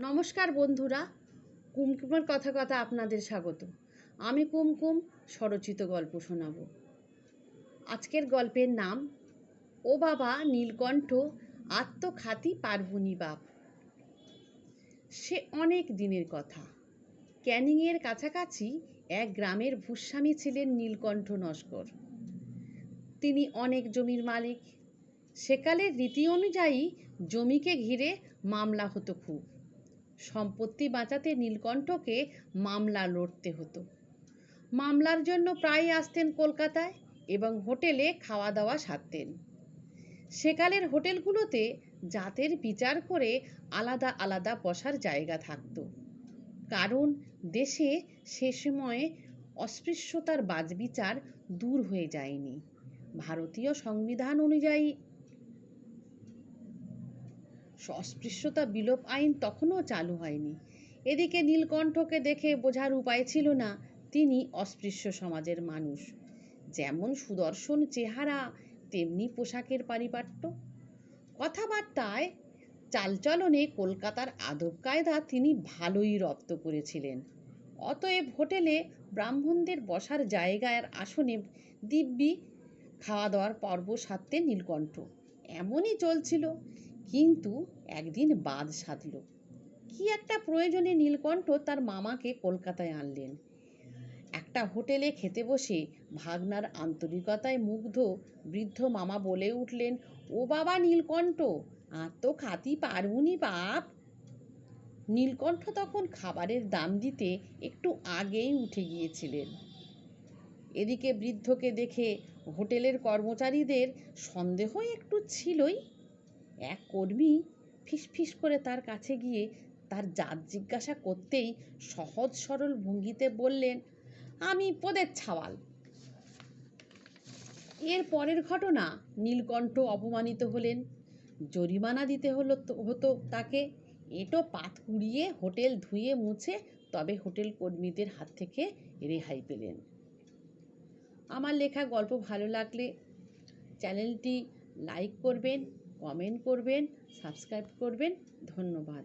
নমস্কার বন্ধুরা, কুমকুমের কথা কথা আপনাদের স্বাগত। আমি কুমকুম, স্বরচিত গল্প শোনাব। আজকের গল্পের নাম, ও বাবা নীলকণ্ঠ আত্মখাতি পার্বণী বাপ। সে অনেক দিনের কথা। ক্যানিংয়ের কাছাকাছি এক গ্রামের ভূস্বামী ছিলেন নীলকণ্ঠ নস্কর। তিনি অনেক জমির মালিক। সেকালের রীতি অনুযায়ী জমিকে ঘিরে মামলা হতো খুব। সম্পত্তি বাঁচাতে নীলকণ্ঠকে মামলা লড়তে হতো। মামলার জন্য প্রায় আসতেন কলকাতায় এবং হোটেলে খাওয়া দাওয়া সারতেন। সেকালের হোটেলগুলোতে জাতের বিচার করে আলাদা আলাদা বসার জায়গা থাকতো। কারণ দেশে সে সময়ে অস্পৃশ্যতার বাজবিচার দূর হয়ে যায়নি। ভারতীয় সংবিধান অনুযায়ী অস্পৃশ্যতা বিলোপ আইন তখনও চালু হয়নি। এদিকে নীলকণ্ঠকে দেখে বোঝার উপায় ছিল না, তিনি অস্পৃশ্য সমাজের মানুষ। যেমন সুদর্শন চেহারা, তেমনি পোশাকের পারিপাট্য। কথাবার্তায়, চালচলনে কলকাতার আদব কায়দা তিনি ভালোই রপ্ত করেছিলেন। অতএব হোটেলে ব্রাহ্মণদের বসার জায়গার আসনে দিব্যি খাওয়া দাওয়ার পর্ব সারতে নীলকণ্ঠ। এমনই চলছিল। কিন্তু একদিন বাদ সাধল। কি একটা প্রয়োজনে নীলকণ্ঠ তার মামাকে কলকাতায় আনলেন। একটা হোটেলে খেতে বসে ভাগনার আন্তরিকতায় মুগ্ধ বৃদ্ধ মামা বলে উঠলেন, ও বাবা নীলকণ্ঠ, আর তো খাতি পারবুনি বাপ! নীলকণ্ঠ তখন খাবারের দাম দিতে একটু আগেই উঠে গিয়েছিলেন। এদিকে বৃদ্ধকে দেখে হোটেলের কর্মচারীদের সন্দেহ একটু ছিলই। এক কর্মী ফিসফিস করে তার কাছে গিয়ে তার জাত জিজ্ঞাসা করতেই সহজ সরল ভঙ্গিতে বললেন, আমি পদের ছাওয়াল। এর পরের ঘটনা নীলকণ্ঠ অপমানিত হলেন। জরিমানা দিতে হলো হতো তাকে। এটো পাত কুড়িয়ে হোটেল ধুয়ে মুছে তবে হোটেল কর্মীদের হাত থেকে রেহাই পেলেন। আমার লেখা গল্প ভালো লাগলে চ্যানেলটি লাইক করবেন কমেন্ট করবেন সাবস্ক্রাইব করবেন। ধন্যবাদ।